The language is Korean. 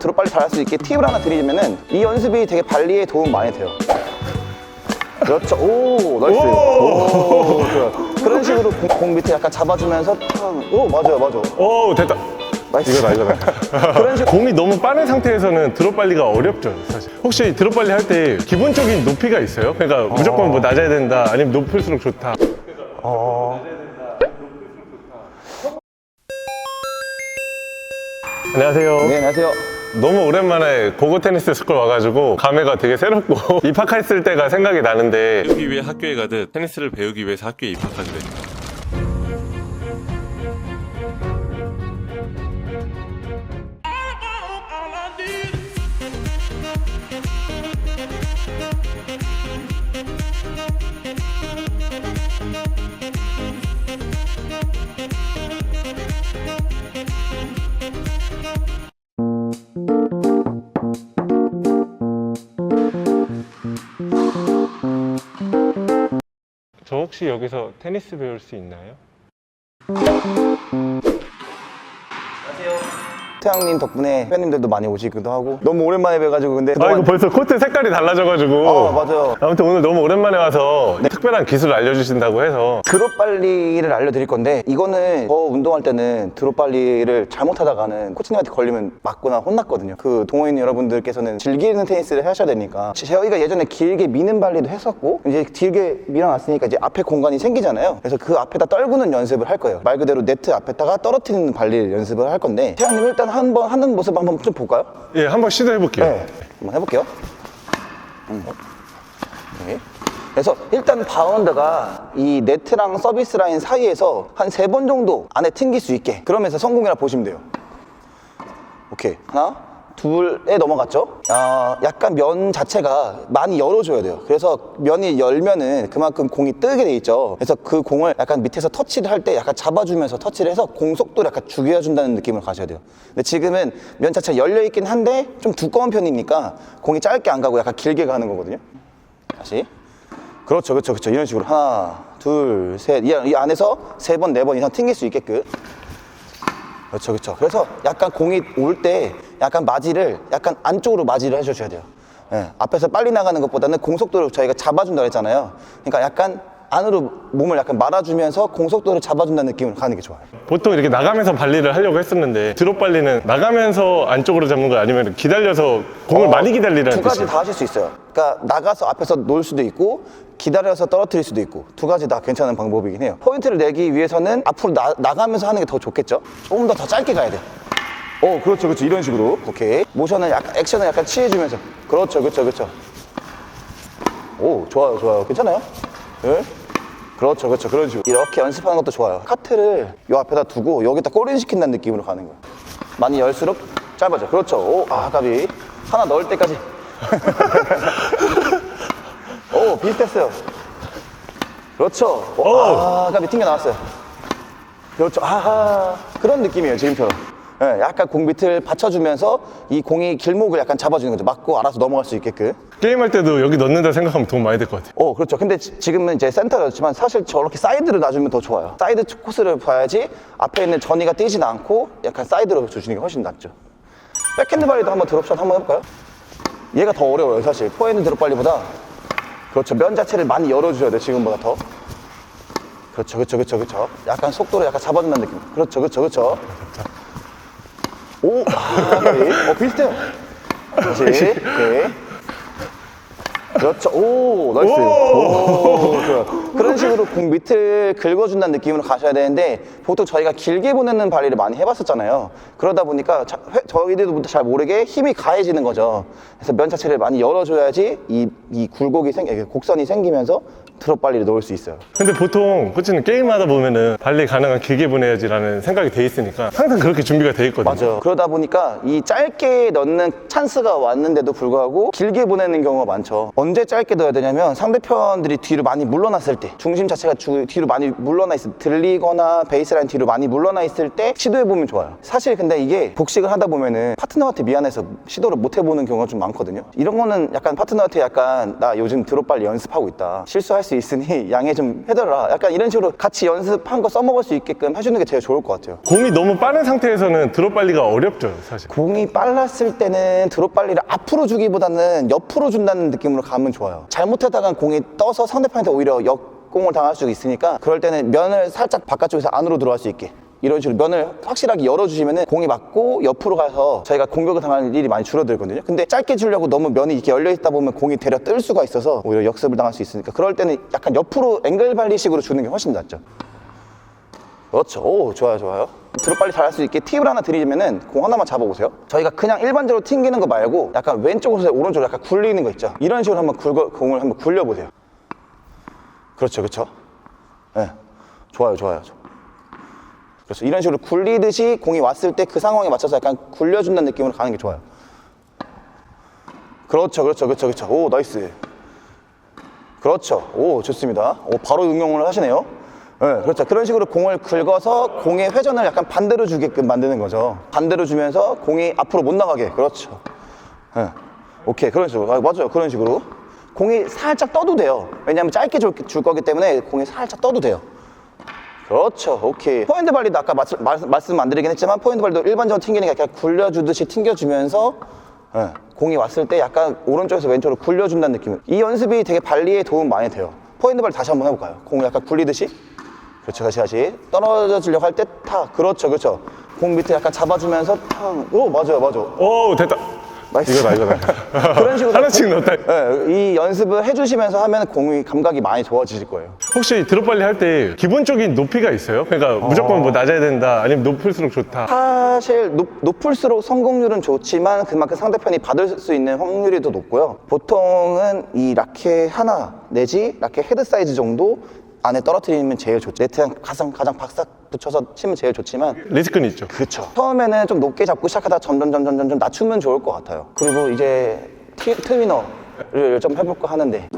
드롭 빨리 잘할 수 있게 팁을 하나 드리면은 이 연습이 되게 발리에 도움 많이 돼요. 그렇죠. 오, 나이스. 오, 좋아요. 그런 식으로 공, 공 밑에 약간 잡아주면서 탕. 오, 맞아요, 맞아. 오 됐다. 나이스. 이거다 이거다. 그런 식으로 공이 너무 빠른 상태에서는 드롭 발리가 어렵죠 사실. 혹시 드롭 발리 할 때 기본적인 높이가 있어요? 그러니까 무조건 뭐 낮아야 된다 아니면 높을수록 좋다. 안녕하세요. 네, 안녕하세요. 너무 오랜만에 고고 테니스 스쿨 와가지고 감회가 되게 새롭고 입학했을 때가 생각이 나는데 배우기 위해 학교에 가듯 테니스를 배우기 위해서 학교에 입학하게 혹시 여기서 테니스 배울 수 있나요? 태양님 덕분에 회원님들도 많이 오시기도 하고 너무 오랜만에 뵈가지고 근데 아 이거 벌써 코트 색깔이 달라져가지고. 아, 맞아요. 아무튼 오늘 너무 오랜만에 와서 특별한 기술을 알려주신다고 해서. 드롭 빨리를 알려드릴 건데 이거는 저 운동할 때는 드롭 빨리를 잘못하다가는 코치님한테 걸리면 맞거나 혼났거든요. 그 동호인 여러분들께서는 즐기는 테니스를 하셔야 되니까. 저희가 예전에 길게 미는 발리도 했었고 이제 길게 밀어놨으니까 이제 앞에 공간이 생기잖아요. 그래서 그 앞에다 떨구는 연습을 할 거예요. 말 그대로 네트 앞에다가 떨어뜨리는 발리를 연습을 할 건데 태양님 일단 한번 하는 모습 한번 좀 볼까요? 예 한번 시도해 볼게요. 네, 한번 해볼게요. 음. 네. 그래서 일단 바운드가 이 네트랑 서비스 라인 사이에서 한 세 번 정도 안에 튕길 수 있게 그러면서 성공이라 보시면 돼요. 오케이 하나 둘에 넘어갔죠. 아, 약간 면 자체가 많이 열어줘야 돼요. 그래서 면이 열면은 그만큼 공이 뜨게 돼 있죠. 그래서 그 공을 약간 밑에서 터치를 할 때 약간 잡아주면서 터치를 해서 공 속도를 약간 죽여준다는 느낌을 가셔야 돼요. 근데 지금은 면 자체가 열려 있긴 한데 좀 두꺼운 편이니까 공이 짧게 안 가고 약간 길게 가는 거거든요. 다시. 그렇죠, 그렇죠, 그렇죠. 이런 식으로 하나, 둘, 셋. 이, 이 안에서 세 번, 네 번 이상 튕길 수 있게끔. 그렇죠, 그렇죠. 그래서 약간 공이 올 때 약간 맞이를 약간 안쪽으로 맞이를 해주셔야 돼요. 예, 앞에서 빨리 나가는 것보다는 공속도를 저희가 잡아준다 그랬잖아요. 그러니까 약간 안으로 몸을 약간 말아주면서 공속도를 잡아준다는 느낌으로 가는 게 좋아요. 보통 이렇게 나가면서 발리를 하려고 했었는데 드롭 발리는 나가면서 안쪽으로 잡는 거 아니면 기다려서 공을 어, 많이 기다리라는 두 가지 뜻이에요? 다 하실 수 있어요. 그러니까 나가서 앞에서 놓을 수도 있고 기다려서 떨어뜨릴 수도 있고 두 가지 다 괜찮은 방법이긴 해요. 포인트를 내기 위해서는 앞으로 나, 나가면서 하는 게 더 좋겠죠? 조금 더 더 짧게 가야 돼. 오, 그렇죠, 그렇죠. 이런 식으로. 오케이. 모션을 약간, 액션을 약간 취해주면서. 그렇죠, 그렇죠, 그렇죠. 오, 좋아요, 좋아요. 괜찮아요? 예? 그렇죠, 그렇죠. 그런 식으로. 이렇게 연습하는 것도 좋아요. 카트를 요 앞에다 두고 여기다 꼬린 시킨다는 느낌으로 가는 거예요. 많이 열수록 짧아져. 그렇죠. 오, 아, 까비. 하나 넣을 때까지. 오, 비슷했어요. 그렇죠. 오, 아, 까비 튕겨 나왔어요. 그렇죠. 아하. 그런 느낌이에요, 지금처럼. 예, 약간 공 밑을 받쳐주면서 이 공이 길목을 약간 잡아주는 거죠. 맞고 알아서 넘어갈 수 있게끔. 게임할 때도 여기 넣는다 생각하면 도움 많이 될것 같아요. 어, 그렇죠. 근데 지- 지금은 이제 센터였지만 사실 저렇게 사이드로 놔주면 더 좋아요. 사이드 코스를 봐야지 앞에 있는 전이가 뛰진 않고 약간 사이드로 주시는 게 훨씬 낫죠. 백핸드 발리도 한번 드롭샷 한번 해볼까요? 얘가 더 어려워요, 사실. 포핸드 드롭 발리보다. 그렇죠. 면 자체를 많이 열어줘야 돼, 지금보다 더. 그렇죠, 그렇죠, 그렇죠, 그렇죠. 약간 속도를 약간 잡아준다는 느낌. 그렇죠, 그렇죠, 그렇죠. 오, 아, 네. 어, 비슷해요. 그렇지. 오케이. 그렇죠. 오, 나이스. 오, 좋아요. 그런 식으로 공 밑을 긁어준다는 느낌으로 가셔야 되는데 보통 저희가 길게 보내는 발리를 많이 해봤었잖아요. 그러다 보니까 자- 회- 저희들도 잘 모르게 힘이 가해지는 거죠. 그래서 면 자체를 많이 열어줘야지 이, 이 굴곡이 생, 곡선이 생기면서 드롭 발리를 넣을 수 있어요. 근데 보통 코치는 게임하다 보면은 발리 가능한 길게 보내야지라는 생각이 돼 있으니까 항상 그렇게 준비가 돼 있거든요. 맞아요. 그러다 보니까 이 짧게 넣는 찬스가 왔는데도 불구하고 길게 보내는 경우가 많죠. 언제 짧게 넣어야 되냐면 상대편들이 뒤로 많이 물러났을 때 중심 자체가 주- 뒤로 많이 물러나 있을 때 들리거나 베이스라인 뒤로 많이 물러나 있을 때 시도해 보면 좋아요. 사실 근데 이게 복식을 하다 보면은 파트너한테 미안해서 시도를 못 해보는 경우가 좀 많거든요. 이런 거는 약간 파트너한테 약간 나 요즘 드롭발리 연습하고 있다 실수할 수 있으니 양해 좀 해달라 약간 이런 식으로 같이 연습한 거 써먹을 수 있게끔 해주는 게 제일 좋을 것 같아요 공이 너무 빠른 상태에서는 드롭 빨리가 어렵죠, 사실. 공이 빨랐을 때는 드롭발리를 앞으로 주기보다는 옆으로 준다는 느낌으로 가면 좋아요. 잘못하다간 공이 떠서 상대편한테 오히려 역공을 당할 수 있으니까 그럴 때는 면을 살짝 바깥쪽에서 안으로 들어갈 수 있게 이런 식으로 면을 확실하게 열어주시면 공이 맞고 옆으로 가서 저희가 공격을 당할 일이 많이 줄어들거든요. 근데 짧게 주려고 너무 면이 이렇게 열려있다 보면 공이 되려 뜰 수가 있어서 오히려 역습을 당할 수 있으니까 그럴 때는 약간 옆으로 앵글 발리식으로 주는 게 훨씬 낫죠 그렇죠. 오, 좋아요, 좋아요. 드롭 빨리 잘할 수 있게 팁을 하나 드리면은 공 하나만 잡아보세요. 저희가 그냥 일반적으로 튕기는 거 말고 약간 왼쪽으로 오른쪽으로 약간 굴리는 거 있죠. 이런 식으로 한번 굴거, 공을 한번 굴려보세요. 그렇죠, 그렇죠. 네. 좋아요, 좋아요. 그렇죠. 이런 식으로 굴리듯이 공이 왔을 때 그 상황에 맞춰서 약간 굴려준다는 느낌으로 가는 게 좋아요. 그렇죠, 그렇죠, 그렇죠, 그렇죠. 오, 나이스. 그렇죠. 오, 좋습니다. 오, 바로 응용을 하시네요. 네, 그렇죠. 그런 식으로 공을 긁어서 공의 회전을 약간 반대로 주게끔 만드는 거죠. 반대로 주면서 공이 앞으로 못 나가게. 그렇죠. 네. 오케이. 그런 식으로. 아, 맞아요. 그런 식으로. 공이 살짝 떠도 돼요. 왜냐하면 짧게 줄, 줄 거기 때문에 공이 살짝 떠도 돼요. 그렇죠. 오케이. 포인트 발리도 아까 말씀, 말- 말씀 안 드리긴 했지만 포인트 발리도 일반적으로 게 약간 굴려주듯이 튕겨주면서 예, 공이 왔을 때 약간 오른쪽에서 왼쪽으로 굴려준다는 느낌. 이 연습이 되게 발리에 도움 많이 돼요. 포인트 발리 다시 한번 해볼까요? 공을 약간 굴리듯이. 그렇죠. 다시 다시. 떨어져 주려고 할 때 탁. 그렇죠. 그렇죠. 공 밑에 약간 잡아주면서 탕. 오, 맞아요. 맞아. 오, 됐다. 나이스. 이거다, 이거다. 그런 식으로. 하나씩 넣었다. 예, 이 연습을 해주시면서 하면 공이 감각이 많이 좋아지실 거예요. 혹시 드롭 빨리 할 때 기본적인 높이가 있어요? 그러니까 무조건 뭐 낮아야 된다, 아니면 높을수록 좋다. 사실 높, 높을수록 성공률은 좋지만 그만큼 상대편이 받을 수 있는 확률이 더 높고요. 보통은 이 라켓 하나 내지 라켓 헤드 사이즈 정도 안에 떨어뜨리면 제일 좋죠. 네트랑 가장 가장 박삭 붙여서 치면 제일 좋지만 리스크는 있죠. 그렇죠. 처음에는 좀 높게 잡고 시작하다 점점 점점 점점 낮추면 좋을 것 같아요. 그리고 이제 티, 트위너를 좀 해볼까 하는데